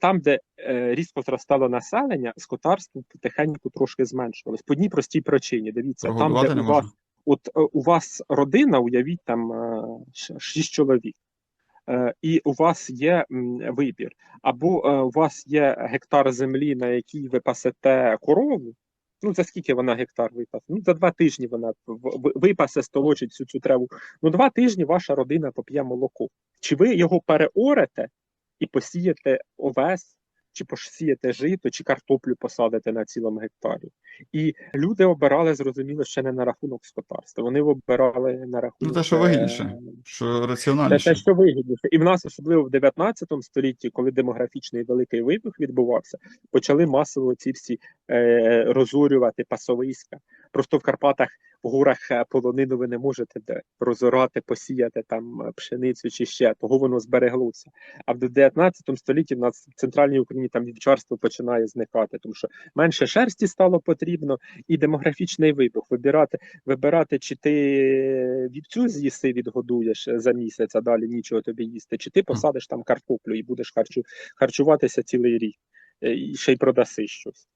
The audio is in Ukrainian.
там, де е, різко зростало населення, скотарство потихеньку трошки зменшувалось. По одній простій причині. Дивіться, там, де у вас от е, у вас родина, уявіть там е, шість чоловік, е, і у вас є м, вибір, або е, у вас є гектар землі, на якій ви пасете корову. Ну, за скільки вона гектар випасе? Ну, за два тижні вона випасе, столочить всю цю траву. Ну, два тижні ваша родина поп'є молоко. Чи ви його переорете і посієте овес, чи посієте жито, чи картоплю посадите на цілому гектарі? І люди обирали, зрозуміло, ще не на рахунок скотарства. Вони обирали на Ну, рахунок те, що е, вигідніше, що це раціональніше. те, що вигідніше. І в нас, особливо в 19 столітті, коли демографічний великий вибух відбувався, почали масово ці всі е, розорювати пасовиська. Просто в Карпатах, в горах е, полонину ви не можете розорати, посіяти там е, пшеницю чи ще, того воно збереглося. А в 19 столітті в нас в центральній Україні там вівчарство починає зникати, тому що менше шерсті стало потрібно, і демографічний вибух. Вибирати, вибирати, чи ти вівцю з'їси відгодуєш за місяць, а далі нічого тобі їсти, чи ти посадиш там картоплю і будеш харчу, харчуватися цілий рік, е, і ще й продаси щось.